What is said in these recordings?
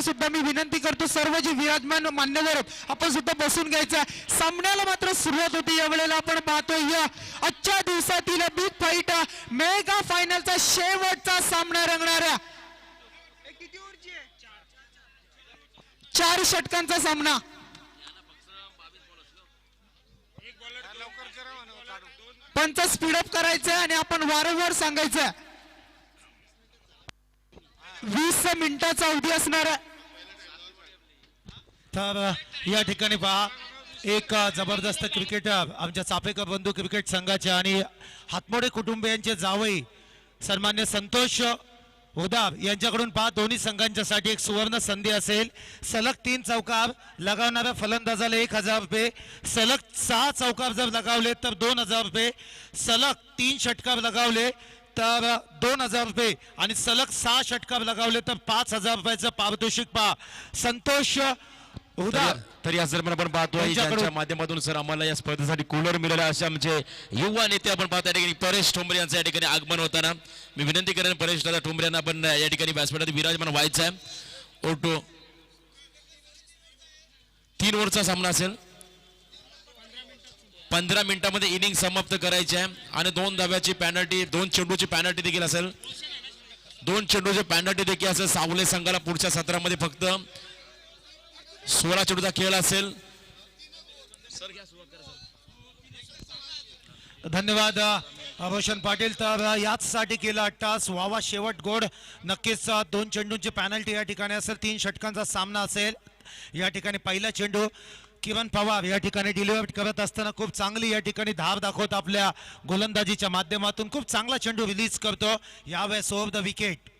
मान्यवर सुद्धा मी विनंती करतो सर्व जे विराजमान मान्यवर आहेत, आपण सुद्धा बसून घ्यायचं सामन्याला मात्र सुरुवात होती यावेळेला आपण पाहतोय या आजच्या दिवसातील बिग फाईट मेगा फायनलचा शेवटचा सामना रंगणाऱ्या चार षटकांचा सामना. पंच स्पीडअप करायचंय आणि आपण वारंवार सांगायचंय. वीस मिनिटाचा अवधी असणार आहे. तर या ठिकाणी पहा एक जबरदस्त क्रिकेटर आमच्या चापेकर बंधू क्रिकेट संघाचे आणि हातमोडे कुटुंबियांचे जावई सन्मान्य संतोष उदाब यांच्याकडून पहा दोन्ही संघांच्यासाठी एक सुवर्ण संधी असेल. सलग तीन चौकार लगावणाऱ्या फलंदाजाला एक हजार रुपये. सलग सहा चौकार जर लगावले तर दोन हजार रुपये. सलग तीन षटकार लगावले तर दोन हजार रुपये. आणि सलग सहा षटकार लगावले तर पाच हजार रुपयाचं पारितोषिक पहा. संतोष तर- या दरम्यान आपण पाहतोय ज्यांच्या माध्यमातून सर आम्हाला या स्पर्धेसाठी कूलर मिळाला. असे आमचे युवा नेते आपण पाहतो या ठिकाणी. परेश ठोंबरे यांचं या ठिकाणी आगमन होताना. मी विनंती करेन परेश दादा ठोंबरे यांना आपण या ठिकाणी व्यासपीठात विराजमान व्हायचं आहे. ओटो. तीन ओव्हरचा सामना असेल. पंधरा मिनिटामध्ये इनिंग समाप्त करायची आहे. आणि दोन धाव्याची पॅनल्टी दोन चेंडूची पॅनल्टी देखील असेल. दोन चेंडूची पॅनल्टी देखील असेल. सावले संघाला पुढच्या सत्रामध्ये फक्त. सोळा चेंडूचा खेळ असेल. धन्यवाद रोशन पाटील. तर याचसाठी केला टास. वावा शेवट गोड. नक्कीच दोन चेंडूंची पॅनल्टी या ठिकाणी असेल. तीन षटकांचा सामना असेल. या ठिकाणी पहिला चेंडू किरण पवार या ठिकाणी डिलिव्हर करत असताना खूप चांगली या ठिकाणी धाव दाखवत आपल्या गोलंदाजीच्या माध्यमातून खूप चांगला चेंडू रिलीज करतो. यावेळेस ओव्हर द विकेट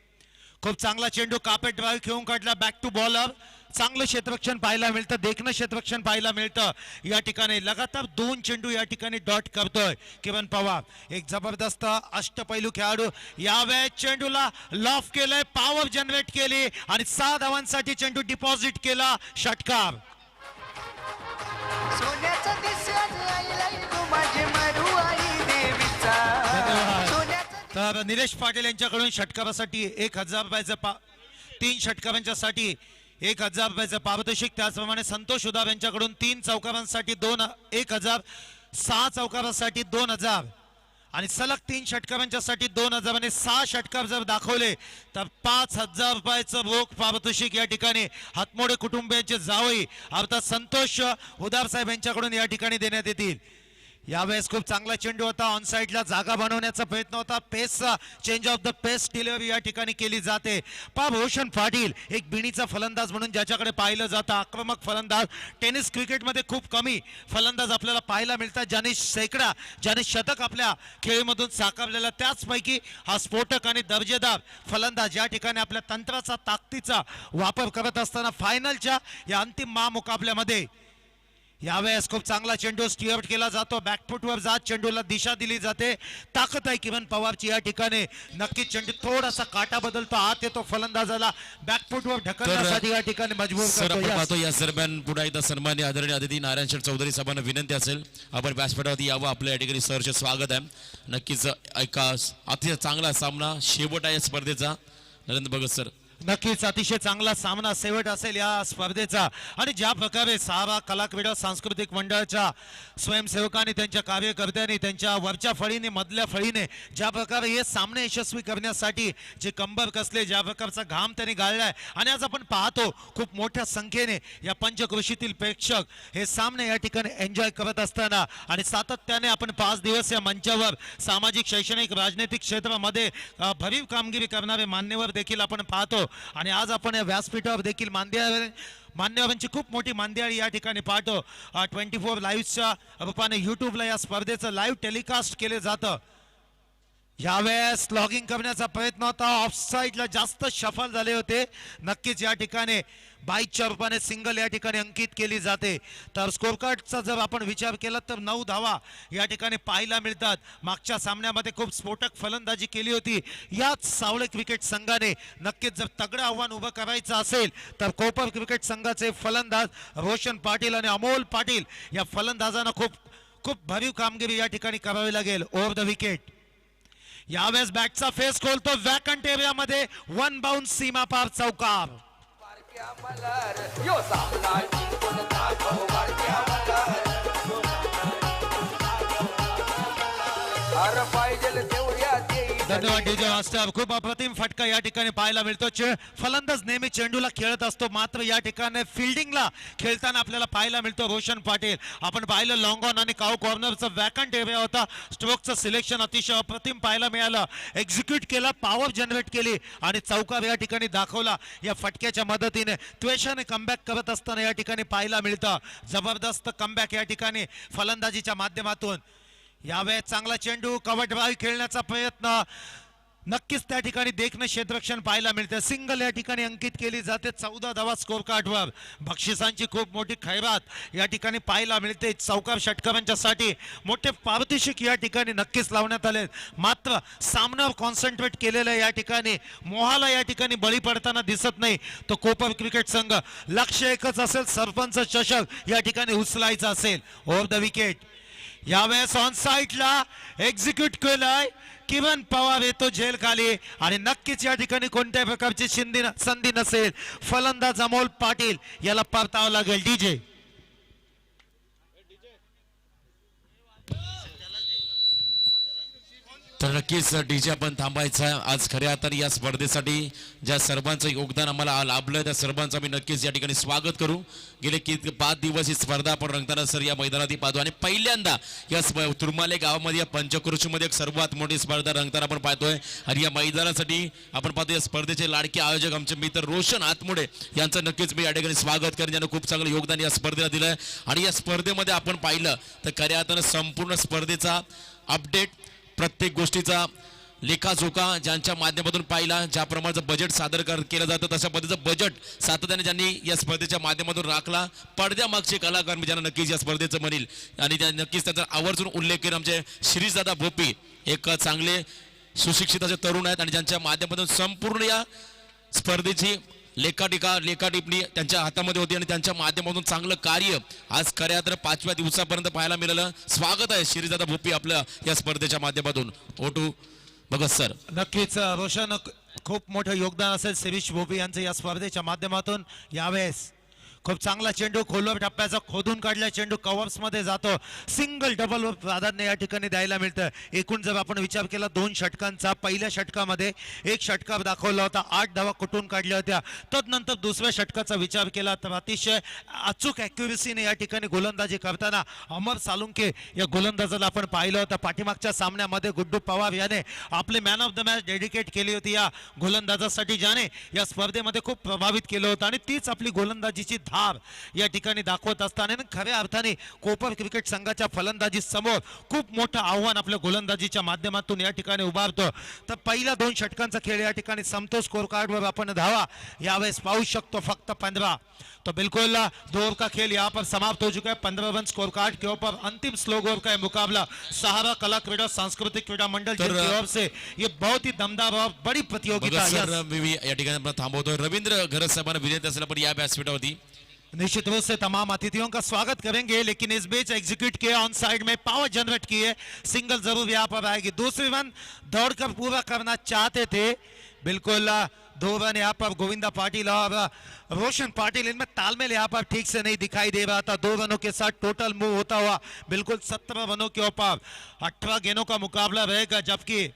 खूप चांगला चेंडू कापेट ड्राईव्ह खेळून काढला. बॅक टू बॉलर चांगलं क्षेत्ररक्षण पाहायला मिळतं देखणं क्षेत्ररक्षण पाहायला मिळतं. या ठिकाणी लगातार दोन चेंडू या ठिकाणी डॉट करतोय किरण पवार. एक जबरदस्त अष्टपैलू खेळाडू. यावेळेस चेंडूला लॉफ केलंय पॉवर जनरेट केली आणि सहा धावांसाठी चेंडू डिपॉझिट केला षटकार. तर निलेश पाटील यांच्याकडून षटकारासाठी एक हजार रुपयाचं पा तीन षटकारांच्यासाठी एक हजार रुपयाचं पारितोषिक त्याचप्रमाणे संतोष उदाब यांच्याकडून तीन चौकारांसाठी दोन एक हजार. सहा चौकारांसाठी दोन हजार. आणि सलग तीन षटकारांच्यासाठी दोन हजार आणि सहा षटकार जर दाखवले तर पाच हजार रुपयाचं रोख पारितोषिक या ठिकाणी. हातमोडे कुटुंबियांचे जावई अर्थात संतोष उदार साहेब यांच्याकडून या ठिकाणी देण्यात येतील. यावेळेस खूप चांगला चेंडू होता. ऑन साईडला जागा बनवण्याचा प्रयत्न होता. Pace change of the pace delivery या ठिकाणी केली जाते. पा भूषण पाटील एक बिणीचा फलंदाज म्हणून ज्याच्याकडे पाहिलं जातं. आक्रमक फलंदाज. टेनिस क्रिकेटमध्ये खूप कमी फलंदाज आपल्याला पाहायला मिळतात. ज्याने शेकडा ज्याने शतक आपल्या खेळीमधून साकारलेला. त्याचपैकी हा स्फोटक आणि दर्जेदार फलंदाज या ठिकाणी आपल्या तंत्राचा ताकदीचा वापर करत असताना फायनलच्या या अंतिम महामुकाबल्यामध्ये यावेळेस खूप चांगला चेंडू स्टिअर्ट केला जातो. बॅकफुटवर जात चेंडूला दिशा दिली जाते. ताकद आहे किरण पवारची या ठिकाणी. नक्कीच चेंडू थोडासा काटा बदलतो. आत येतो फलंदाजाला. बॅकफुटवर ढकलण्यासाठी या ठिकाणी मजबूर पाहतो Yes. या दरम्यान पुन्हा एकदा सन्मान्य आदरणीय अतिथी नारायण शेठ चौधरी साहेबांना विनंती असेल. आपण व्यासपीठावरती यावं. आपल्या या ठिकाणी सरचे स्वागत आहे. नक्कीच एका अतिशय चांगला सामना. शेवट आहे या स्पर्धेचा. नरेंद्र भगत सर नक्कीच अतिशय चांगला सामना शेवट असेल या स्पर्धेचा. आणि ज्या प्रकारे सारा कलाक्रीडा सांस्कृतिक मंडळाच्या स्वयंसेवकांनी त्यांच्या कार्यकर्त्यांनी त्यांच्या वरच्या फळीने मधल्या फळीने ज्या प्रकारे हे सामने यशस्वी करण्यासाठी जे कंबर कसले ज्या प्रकारचा घाम त्यांनी गाळलाय. आणि आज आपण पाहतो खूप मोठ्या संख्येने या पंचकृषीतील प्रेक्षक हे सामने या ठिकाणी एन्जॉय करत असताना आणि सातत्याने आपण पाच दिवस या मंचावर सामाजिक शैक्षणिक राजनैतिक क्षेत्रामध्ये भरीव कामगिरी करणारे मान्यवर देखील आपण पाहतो. आणि आज आपण या व्यासपीठावर देखील मान्यवर मान्यवरांची खूप मोठी मांदियाळी या ठिकाणी पाहतो. ट्वेंटी फोर लाईव्हच्या रूपाने यूट्यूबला या स्पर्धेचं लाईव्ह टेलिकास्ट केले जातं. यावेळेस लॉगिंग करण्याचा प्रयत्न होता. ऑफ साईडला जास्त सफल झाले होते. नक्कीच या ठिकाणी बाईकच्या रूपाने सिंगल या ठिकाणी अंकित केली जाते. तर स्कोरकार्डचा जर आपण विचार केला तर नऊ धावा या ठिकाणी पाहायला मिळतात. मागच्या सामन्यामध्ये खूप स्फोटक फलंदाजी केली होती. याच सावळे क्रिकेट संघाने नक्कीच जर तगडं आव्हान उभं करायचं असेल तर कोपर क्रिकेट संघाचे फलंदाज रोशन पाटील आणि अमोल पाटील या फलंदाजांना खूप खूप भरीव कामगिरी या ठिकाणी करावी लागेल. ओव्हर द विकेट यावेळेस बॅटचा फेस खोलतो. वॅकंट एरियामध्ये वन बाउंड सीमा पार चौकार मल्हार पाहिजे तेवढ्या धन्यवाद डीजे मास्टर खूप अप्रतिम फटका या ठिकाणी पाहायला मिळतो. चे- फलंदाज नेहमी चेंडूला खेळत असतो. मात्र या ठिकाणी फिल्डिंगला खेळताना आपल्याला पाहायला मिळतो रोशन पाटील. आपण पाहिलं लॉंग ऑन आणि काऊ कॉर्नरचा वॅकंट एरिया होता. स्ट्रोकचं सिलेक्शन अतिशय अप्रतिम पाहायला मिळालं. एक्झिक्यूट केला पॉवर जनरेट केली आणि चौकार या ठिकाणी दाखवला. या फटक्याच्या मदतीने त्वेषाने कमबॅक करत असताना या ठिकाणी पाहायला मिळतं. जबरदस्त कमबॅक या ठिकाणी फलंदाजीच्या माध्यमातून. यावेळेस चांगला चेंडू कवट खेळण्याचा प्रयत्न. नक्कीच त्या ठिकाणी देखणं क्षेत्ररक्षण पाहायला मिळते. सिंगल या ठिकाणी अंकित केली जाते. चौदा धावा स्कोर कार्डवर बक्षिसांची खूप मोठी खैरात या ठिकाणी पाहायला मिळते. चौकार षटकारांच्यासाठी मोठे पारितोषिक या ठिकाणी नक्कीच लावण्यात आले. मात्र सामन्यावर कॉन्सन्ट्रेट केलेलं या ठिकाणी मोहाला या ठिकाणी बळी पडताना दिसत नाही. तो कोपर क्रिकेट संघ लक्ष एकच असेल सरपंच चषक या ठिकाणी उचलायचं असेल. Over the wicket. यावेळेस ऑन साईटला एक्झिक्यूट केलंय. किरण पवार येतो जेल खाली आणि नक्कीच या ठिकाणी कोणत्याही प्रकारची संधी नसेल. फलंदाज अमोल पाटील याला परतावं लागेल. डीजे तर नक्कीच डीजे आपण थांबायचा आहे. आज खऱ्या अर्थाने या स्पर्धेसाठी ज्या सर्वांचं योगदान आम्हाला लाभलं त्या सर्वांचं आम्ही नक्कीच या ठिकाणी स्वागत करू. गेले की पाच दिवस ही स्पर्धा आपण रंगताना सर या मैदानात पाहतो. आणि पहिल्यांदा या स्प- तुरमाले गावामध्ये या पंचकृषीमध्ये एक सर्वात मोठी स्पर्धा रंगताना आपण पाहतोय. आणि या मैदानासाठी आपण पाहतो या स्पर्धेचे लाडके आयोजक आमचे मित्र रोशन आतमोडे यांचं नक्कीच मी या ठिकाणी स्वागत करेन. ज्यानं खूप चांगलं योगदान या स्पर्धेला दिलं आणि या स्पर्धेमध्ये आपण पाहिलं तर खऱ्या अर्थानं संपूर्ण स्पर्धेचा अपडेट प्रत्येक गोष्टीचा लेखाजोखा ज्यांच्या माध्यमातून पाहिला ज्या प्रमाणाचं बजेट सादर कर केलं जातं तशा पद्धतीचं बजेट सातत्याने ज्यांनी या स्पर्धेच्या माध्यमातून राखला पडद्यामागचे कलाकार मी ज्यांना नक्कीच या स्पर्धेचं म्हणील. आणि त्या नक्कीच त्याचा आवर्जून उल्लेख केला आमचे श्रीदादा भोपी एक चांगले सुशिक्षित असे तरुण आहेत आणि ज्यांच्या माध्यमातून संपूर्ण या स्पर्धेची लेखाटिका लेखाटिपणी त्यांच्या हातामध्ये होती आणि त्यांच्या माध्यमातून चांगलं कार्य आज खऱ्या तर पाचव्या दिवसापर्यंत पाहायला मिळालं. स्वागत आहे श्रीदादा भोपी आपल्या या स्पर्धेच्या माध्यमातून. ओटू भगत सर. नक्कीच रोशन खूप मोठं योगदान असेल शिरीष भोपी यांचं या स्पर्धेच्या माध्यमातून. यावेळेस खूप चांगला चेंडू खोलवर टप्प्याचा खोदून काढला. चेंडू कव्हर्समध्ये जातो. सिंगल डबल प्राधान्य या ठिकाणी द्यायला मिळतं. एकूण जर आपण विचार केला दोन षटकांचा पहिल्या षटकामध्ये एक षटका दाखवला होता. आठ धावा कुठून काढल्या होत्या? तदनंतर दुसऱ्या षटकाचा विचार केला तर अतिशय अचूक अॅक्युरेसीने या ठिकाणी गोलंदाजी करताना अमर सालुंके या गोलंदाजाला आपण पाहिलं होतं. पाठीमागच्या सामन्यामध्ये गुड्डू पवार याने आपले man of the match dedicate केली होती या गोलंदाजासाठी ज्याने या स्पर्धेमध्ये खूप प्रभावित केलं होतं. आणि तीच आपली गोलंदाजीची धार या ठिकाणी दाखवत असताना आणि खऱ्या अर्थाने कोपर क्रिकेट संघाच्या फलंदाजी समोर खूप मोठं आव्हान आपल्या गोलंदाजीच्या माध्यमातून या ठिकाणी उभारतो. तर पहिल्या दोन षटकांचा खेळ या ठिकाणी समतो स्कोर कार्डवर आपण धावा. यावेळेस पाहू शकतो फक्त पंधरा. तो बिल्कुल दो ओवर का खेल यहाँ पर समाप्त हो चुका है पंद्रह रन स्कोर कार्ड के ऊपर अंतिम स्लोग ओवर का ये मुकाबला सहारा कला क्रीडा सांस्कृतिक क्रीडा मंडल तर- से ये बहुत ही दमदार और बड़ी प्रतियोगिता या ठिकाणी आपण थांबवतो रवींद्र घरत साहेबांना विनंती असेल आपण या व्यासपीठावरती निश्चित रूप से तमाम अतिथियों का स्वागत करेंगे, लेकिन इस बीच एग्जीक्यूट किया ऑन साइड में पावर जनरेट किए। सिंगल ज़रूर यहाँ पर आएगी। दूसरी रन दौड़कर पूरा करना चाहते थे। बिल्कुल, दो रन यहाँ पर गोविंदा पाटिल और रोशन पाटिल, इनमें तालमेल यहाँ पर ठीक से नहीं दिखाई दे रहा था। दो रनों के साथ टोटल मूव होता हुआ, बिल्कुल सत्रह रनों के ऊपर अठारह गेंदों का मुकाबला रहेगा, जबकि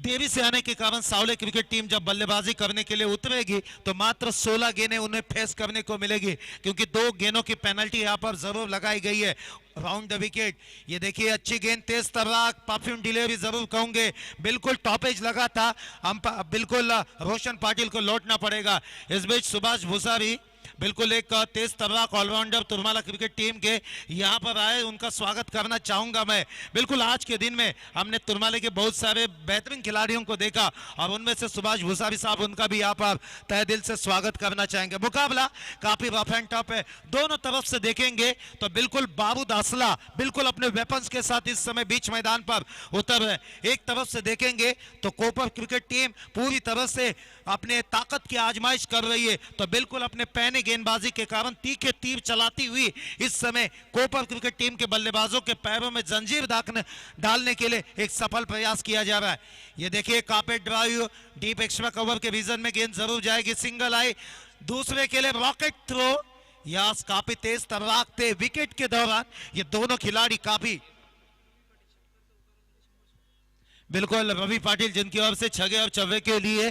देवी से आने के कारण सावले क्रिकेट टीम जब बल्लेबाजी करने के लिए उतरेगी तो मात्र 16 गेंदें उन्हें फेस करने को मिलेगी, क्योंकि दो गेंदों की पेनल्टी यहाँ पर ज़रूर लगाई गई है। राउंड द विकेट ये देखिए, अच्छी गेंद, तेज तर्राक परफ्यूम डिलीवरी ज़रूर कहूँगे। बिल्कुल टॉपेज लगा था। हम बिल्कुल रोशन पाटिल को लौटना पड़ेगा। इस बीच सुभाष भूसारी बिल्कुल एक तेज तर्राक ऑलराउंडर तुरमाला क्रिकेट टीम के यहाँ पर आए, उनका स्वागत करना चाहूँगा मैं। बिल्कुल आज के दिन में हमने तुरमाले के बहुत सारे बेहतरीन खिलाड़ियों को देखा, और उनमें से सुभाष भूसारी साहब, उनका भी यहाँ पर तय दिल से स्वागत करना चाहेंगे। मुकाबला काफ़ी रफ एंड टफ है, दोनों तरफ़ से देखेंगे तो बिल्कुल बारूद असला बिल्कुल अपने वेपन्स के साथ इस समय बीच मैदान पर उतर है। एक तरफ़ से देखेंगे तो कोपर क्रिकेट टीम पूरी तरह से अपने ताकत की आजमाइश कर रही है तो बिल्कुल अपने पहने गेंदबाजी के कारण तीखे तीर चलाती हुई इस समय कोपर क्रिकेट टीम के बल्लेबाजों के पैरों में जंजीर डालने के लिए एक सफल प्रयास किया जा रहा है। ये देखिए carpet drive deep extra cover के रीजन में गेंद ज़रूर जाएगी। सिंगल आई दूसरे के लिए रॉकेट थ्रो यस काफ़ी तेज तर्राकते विकेट के दौरान। ये दोनों खिलाड़ी काफ़ी बिल्कुल, रवि पाटिल जिनकी ओर से छगे और चवे के लिए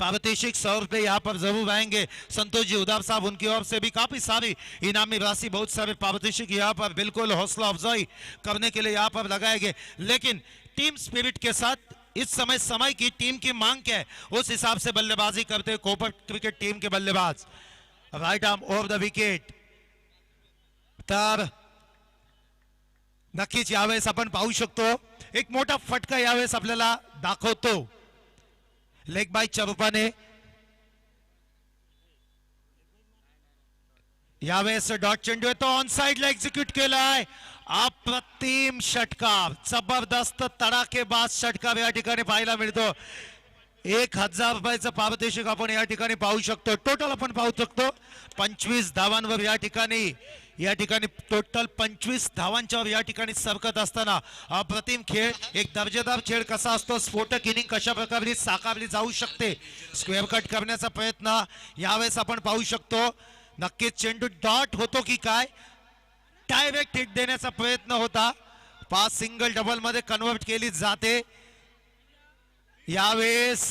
पारितोषिक सौ रुपए यहाँ पर ज़रूर आएँगे। संतोष जी उदार साहब, उनकी ओर से भी काफ़ी सारी इनामी राशि, बहुत सारे पारितोषिक यहाँ पर बिल्कुल हौसला अफजाई करने के लिए यहाँ पर लगाए गए। लेकिन टीम स्पिरिट के साथ इस समय समय की टीम की मांग क्या है? उस हिसाब से बल्लेबाजी करते कोपर क्रिकेट टीम के बल्लेबाज, right arm over the wicket. तर नक्कीच यावेळेस आपण पाहू एक मोठा फटका यावेळेस आपल्याला दाखवतो। लेग बाईच्या रूपाने यावेळेस डॉट चेंडू येतो तो ऑन साईडला एक्झिक्यूट केलाय. अप्रतिम षटकार जबरदस्त तडाखेबाज षटकार या ठिकाणी पाहायला मिळतो. एक हजार रुपयाचं पारितोषिक आपण या ठिकाणी पाहू शकतो. टोटल आपण पाहू शकतो. पंचवीस धावांवर या ठिकाणी या ठिकाणी टोटल पंचवीस धावांच्यावर या ठिकाणी सरकत असताना अप्रतिम खेळ एक दर्जेदार खेळ कसा असतो स्फोटक इनिंग कशा प्रकारे साकारली जाऊ शकते स्क्वेअर कट करण्याचा प्रयत्न यावेळेस आपण पाहू शकतो. नक्कीच चेंडू डॉट होतो की काय? डायरेक्ट हिट देण्याचा प्रयत्न होता. पाच सिंगल डबलमध्ये कन्वर्ट केली जाते. यावेळेस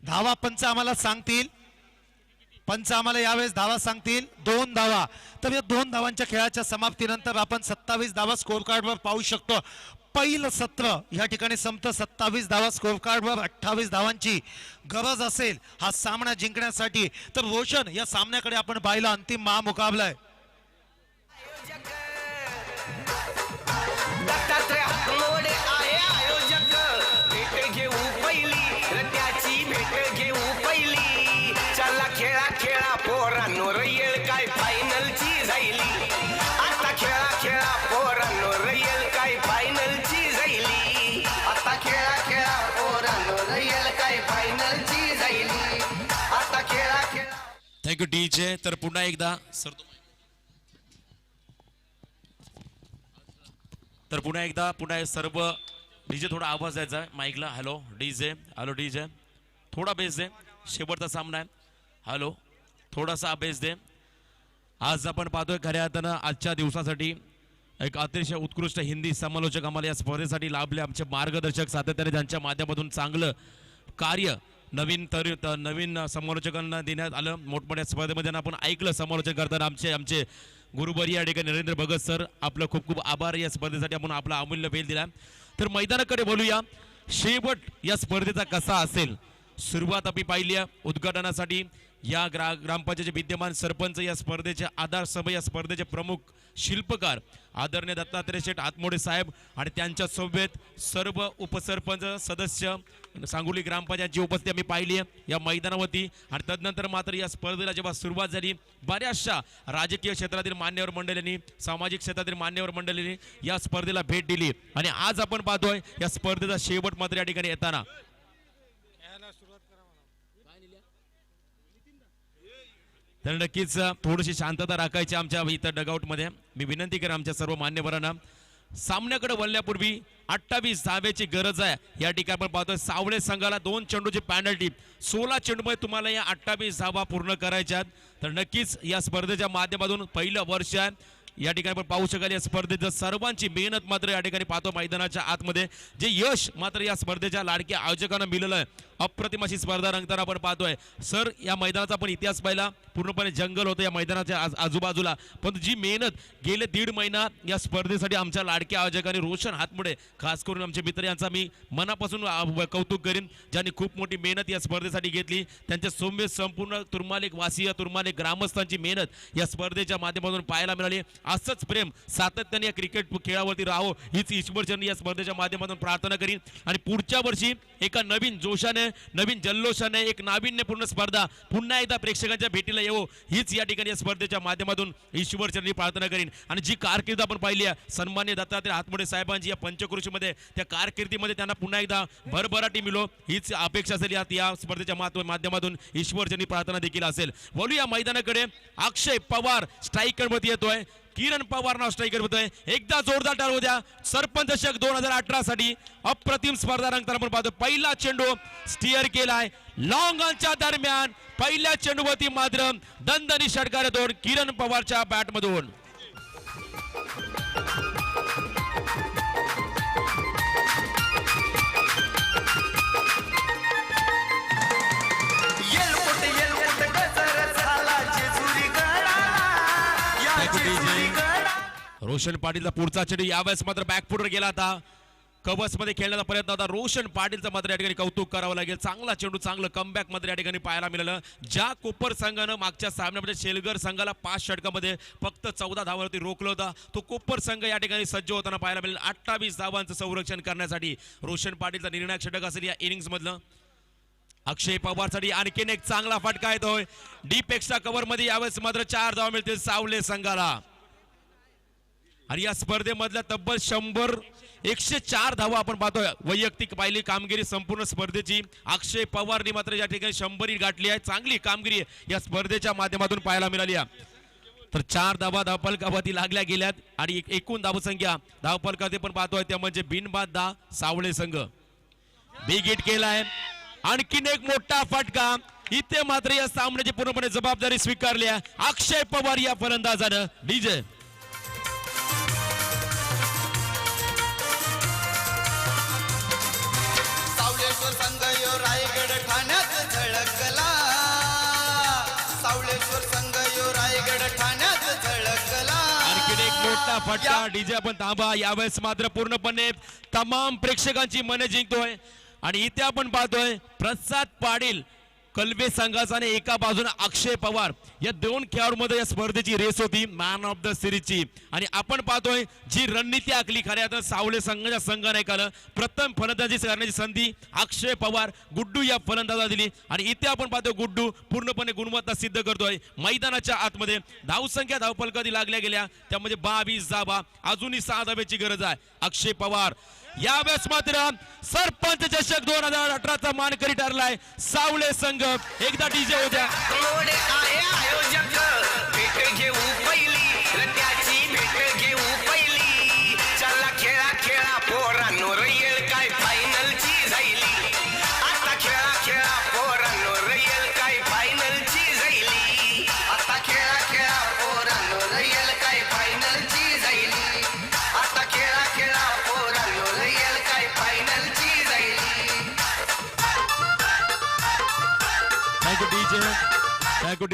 धावा पंच आम्हाला सांगतील. पंच आम्हाला यावेळेस धावा सांगतील दोन धावा. तर या दोन धावांच्या खेळाच्या समाप्तीनंतर आपण सत्तावीस धावा स्कोर कार्डवर पाहू शकतो. पहिलं सत्र या ठिकाणी संपतं. सत्तावीस धावा स्कोर कार्डवर अठ्ठावीस धावांची गरज असेल. हा सामना जिंकण्यासाठी. तर रोशन या सामन्याकडे आपण पाहिलं अंतिम महामुकाबला आहे. थँक्यू डीजे तर पुन्हा एकदा. सर तर पुन्हा एकदा पुन्हा सर्व डीजे थोडा आवाज द्यायचा माईकला हॅलो डीजे हॅलो डीजे थोडा बेस दे. शेवटचा सामना आहे. हॅलो थोडासा बेस दे. आज आपण पाहतोय खऱ्या अर्थानं आजच्या दिवसासाठी एक अतिशय उत्कृष्ट हिंदी समालोचक आम्हाला या स्पर्धेसाठी लाभले. आमचे मार्गदर्शक सातत्याने त्यांच्या माध्यमातून चांगलं कार्य नवीन तर नवीन समालोचकांना देण्यात आलं. मोठमोठ्या स्पर्धेमध्ये आपण ऐकलं समालोचन करताना आमचे आमचे गुरुबर या ठिकाणी नरेंद्र भगत सर. आपलं खूप खूप आभार या स्पर्धेसाठी आपण आपला अमूल्य वेळ दिला. तर मैदानाकडे बोलूया. शेवट या स्पर्धेचा कसा असेल? सुरुवात आपण पाहिली उद्घाटनासाठी या ग्रा ग्रामपंचायतीचे विद्यमान सरपंच या स्पर्धेचे आधारसभा या स्पर्धेचे प्रमुख शिल्पकार आदरणीय दत्तात्रय शेठ आतमोडे साहेब आणि त्यांच्यासोबत सर्व उपसरपंच सदस्य सांगोली ग्रामपंचायतची उपस्थिती आम्ही पाहिली आहे. या मैदानावरती आणि तदनंतर मात्र या स्पर्धेला जेव्हा सुरुवात झाली बऱ्याचशा राजकीय क्षेत्रातील मान्यवर मंडळींनी सामाजिक क्षेत्रातील मान्यवर मंडळींनी या स्पर्धेला भेट दिली. आणि आज आपण पाहतोय या स्पर्धेचा शेवट मात्र या ठिकाणी येताना तर नक्कीच थोडीशी शांतता राखायची आमच्या इथं डगआउटमध्ये मी विनंती करेन आमच्या सर्व मान्यवरांना सामन्याकडे वळण्यापूर्वी अठ्ठावीस धाव्याची गरज आहे. या ठिकाणी आपण पाहतोय सावळे संघाला दोन चेंडूची पॅनल्टी सोळा चेंडूमध्ये तुम्हाला या अठ्ठावीस धावा पूर्ण करायच्या आहेत. तर नक्कीच या स्पर्धेच्या माध्यमातून पहिलं वर्ष आहे. या ठिकाणी आपण पाहू शकाल या स्पर्धेत सर्वांची मेहनत मात्र या ठिकाणी पाहतो मैदानाच्या आतमध्ये. जे यश मात्र या स्पर्धेच्या लाडक्या आयोजकांना मिळालं आहे. अप्रतिम अशी स्पर्धा रंगताना आपण पाहतोय. सर या मैदानाचा आपण इतिहास पाहिला. पूर्णपणे जंगल होतं या मैदानाच्या आज आजूबाजूला. पण जी मेहनत गेले दीड महिना या स्पर्धेसाठी आमच्या लाडक्या आयोजकांनी रोशन हातमुळे खास करून आमचे मित्र यांचा मी मनापासून कौतुक करीन ज्यांनी खूप मोठी मेहनत या स्पर्धेसाठी घेतली. त्यांच्या सौम्य संपूर्ण तुर्मालिक वासीय तुर्मालिक ग्रामस्थांची मेहनत या स्पर्धेच्या माध्यमातून पाहायला मिळाली. असंच प्रेम सातत्याने या क्रिकेट खेळावरती राहो हीच ईश्वरचरणी या स्पर्धेच्या माध्यमातून प्रार्थना करीन. आणि पुढच्या वर्षी एका नवीन जोशाने नवीन जल्लोषाने एक नाविन्यपूर्ण स्पर्धा पुन्हा एकदा प्रेक्षकांच्या भेटीला येवो हीच या ठिकाणी या स्पर्धेच्या माध्यमातून ईश्वरचंदी प्रार्थना करीन. आणि जी कारकीर्द आपण पाहिली आहे सन्मान्य दत्तात्रय हातमोडे साहेबांची या पंचकृषीमध्ये त्या कारकिर्दीमध्ये त्यांना पुन्हा एकदा भरभराटी मिळो हीच अपेक्षा असेल यात या स्पर्धेच्या माध्य- माध्यमातून ईश्वरचंदी प्रार्थना देखील असेल. बोलू या मैदानाकडे. अक्षय पवार स्ट्राईकरमध्ये येतोय. किरण पवार नाव स्ट्रायकर होतोय एकदा जोरदार टाळू द्या. सरपंच चषक दोन हजार अठरा साठी अप्रतिम स्पर्धा रंगताना आपण पाहतो. पहिला चेंडू स्टिअर केलाय. लॉंगच्या दरम्यान पहिल्या चेंडूवरती मात्र दंदनी षटकार दोन किरण पवारच्या बॅट रोशन पाटीलचा पुढचा चेंडू यावेळेस मात्र बॅकफुटवर गेला आता. कवच मध्ये खेळण्याचा प्रयत्न होता. रोशन पाटीलचं मात्र या ठिकाणी कौतुक करावं लागेल. चांगला चेंडू चांगलं कमबॅक मात्र या ठिकाणी पाहायला मिळालं. ज्या कोपर संघानं मागच्या सामन्यामध्ये शेलगर संघाला पाच षटकामध्ये फक्त चौदा धावावरती रोखलं होता. तो कोपर संघ या ठिकाणी सज्ज होताना पाहायला मिळेल. अठ्ठावीस धावांचं संरक्षण करण्यासाठी रोशन पाटीलचा निर्णायक षटक असेल या इनिंग्स मधलं अक्षय पवारसाठी आणखीन एक चांगला फटका येतोय. डीप एक्स्ट्रा कव्हरमध्ये यावेळेस मात्र चार धावा मिळतील सावले संघाला. आणि या स्पर्धेमधल्या तब्बल शंभर एकशे चार धावा आपण पाहतोय. वैयक्तिक पाहिली कामगिरी संपूर्ण स्पर्धेची. अक्षय पवारनी मात्र या ठिकाणी शंभरी गाठली आहे. चांगली कामगिरी या स्पर्धेच्या माध्यमातून पाहायला मिळाली आहे. तर चार धावा धावपलकावरती लागल्या गेल्यात आणि एक- एकूण धावसंख्या धावपलकावरती पण पाहतोय. त्या म्हणजे बिनबाद दा सावळे संघ. बिग हिट केलाय. आणखीन एक मोठा फटका. इथे मात्र या सामन्याची पूर्णपणे जबाबदारी स्वीकारली आहे. अक्षय पवार या फलंदाजानं. डीजे मोठा फटका डीजे आपण थांबा. यावेळेस मात्र पूर्णपणे तमाम प्रेक्षकांची मने जिंकतोय. आणि इथे आपण पाहतोय प्रसाद पाटील कलबे संघाचा आणि एका बाजूने अक्षय पवार. या दोन खेळाडूमध्ये या स्पर्धेची रेस होती मॅन ऑफ द सिरीजची आणि आपण पाहतोय जी रणनीती आखली खऱ्या तर सावले संघाच्या संघाने ऐकालं प्रथम फलंदाजी करण्याची संधी अक्षय पवार गुड्डू या फलंदाजा दिली. आणि इथे आपण पाहतोय गुड्डू पूर्णपणे गुणवत्ता सिद्ध करतोय. मैदानाच्या आतमध्ये धावसंख्या धावपलकादी लागल्या गेल्या? त्यामध्ये बावीस जाबा अजूनही सहा धाब्याची गरज आहे. अक्षय पवार यावेळेस मात्र सरपंच चषक दोन हजार अठराचा मानकरी ठरलाय. सावळे संघ. एकदा डीजे होत्या.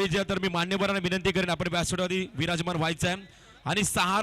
थँक्यू तर मी मान्यवरांना विनंती करेन आपण व्यासपीठावरती विराजमान व्हायचं आहे. आणि सहारा